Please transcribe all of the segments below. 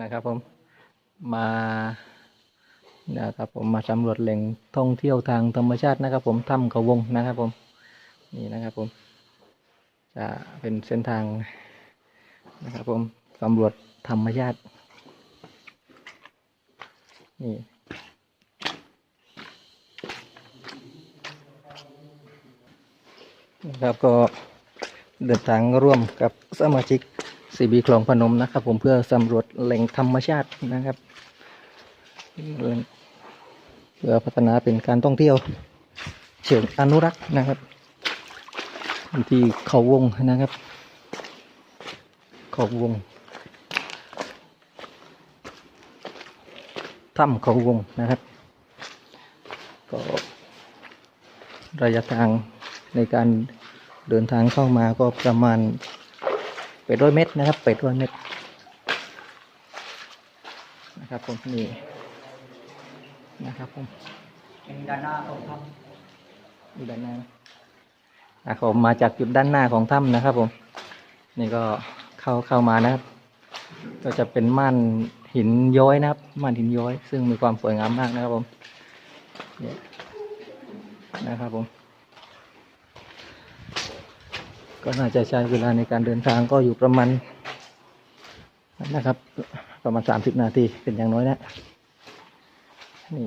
นะครับผมมานะครับผมมาสำรวจแหล่งท่องเที่ยวทางธรรมชาตินะครับ ผมถ้ำเขาวงนะครับผมนี่นะครับผมจะเป็นเส้นทางนะครับผมสำรวจธรรมชาตินี่นะครับก็เดินทางร่วมกับสมาชิก สีบีคลองพนมนะครับ ผมเพื่อสำรวจแหล่งธรรมชาตินะครับเพื่อพัฒนาเป็นการท่องเที่ยว เชิงอนุรักษ์นะครับ ที่เขาวงนะครับ เขาวงถ้ำเขาวงนะครับ ก็ระยะทางในการเดินทางเข้ามาก็ประมาณ เป็ดร้อยเมตรนะครับ เป็ดร้อยเมตรนะครับผมนี่นะครับผมเป็นด้านหน้าของถ้อยู่ด้านหน้านะครับผมมาจากจุดด้านหน้าของถ้ำนะครับ ผม นี่ก็เข้าเข้ามานะครับ ก็จะเป็นม่านหินย้อยนะครับม่านหินย้อย ซึ่งมีความสวยงามมากนะครับผมเนี่ยนะครับผม ก็น่าจะใช้เวลาในการเดินทางก็อยู่ประมาณนะครับ ประมาณสามสิบนาทีเป็นอย่างน้อยนะนี่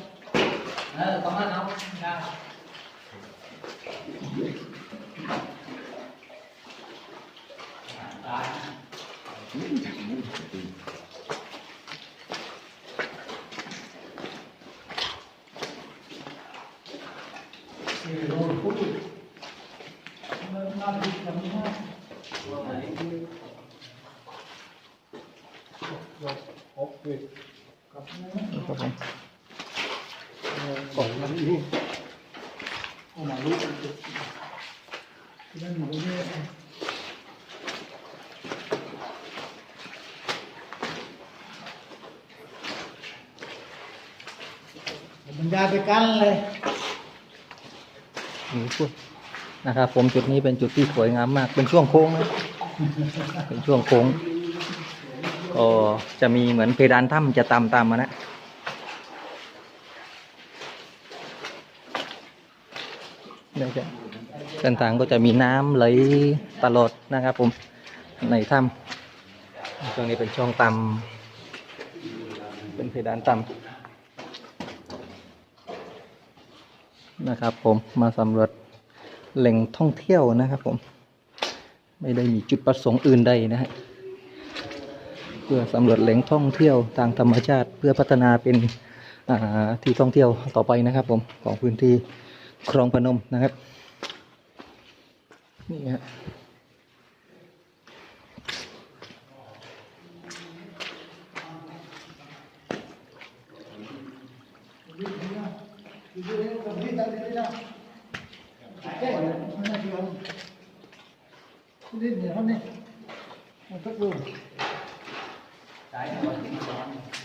ติขึ้นเลยพว ก่อนมันรู้เอามารู้ไปด้วยมันรู้ไปมันนี่เอามาลูกนั่นหนูนี่บรรยาไปกันเลยนี่พูดนะครับ ผมจุดนี้เป็นจุดที่สวยงามมาก เป็นช่วงโค้งนะเป็นช่วงโค้งก็จะมีเหมือนเพดานถ้ำจะตามตามมานะ นี่ยจะเส้นทางก็จะมีน้ำไหลตลอดนะครับผมในถ้ำช่วงนี้เป็นช่วงต่ำเป็นเพดานต่ำนะครับผมมาสำรวจแหล่งท่องเที่ยวนะครับผมไม่ได้มีจุดประสงค์อื่นใดนะฮะเพื่อสำรวจแหล่งท่องเที่ยวทางธรรมชาติเพื่อพัฒนาเป็นที่ท่องเที่ยวต่อไปนะครับผมของพื้นที่ คลองพนมนะครับนี่ฮะนี่เนี่ยเขาเนี่ยมันสักลูกน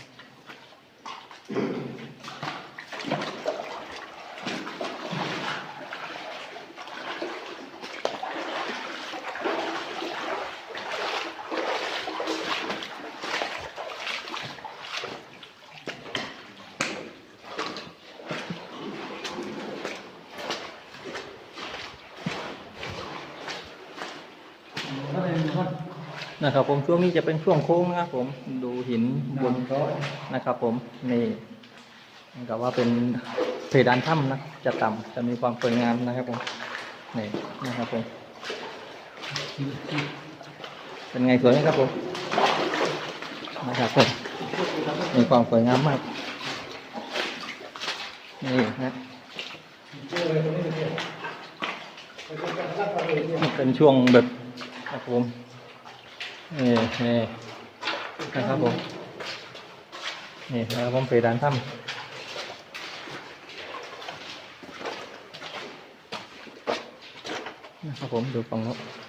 นะครับ ผมช่วงนี้จะเป็นช่วงโค้งนะครับ ผมดูหินบนนะครับ ผมนี่กับว่าเป็นเพดานถ้ำนะจะต่ำจะมีความสวยงามนะครับผมนี่นะครับผมเป็นไงสวยไหมครับผมนะครับผมมีความสวยงามมากนี่นะเป็นช่วงแบบ ครับผมนี่นี่นะครับผมนี่นะครับผมเพดานถ้ำนะครับผมดูฝั่งเน้น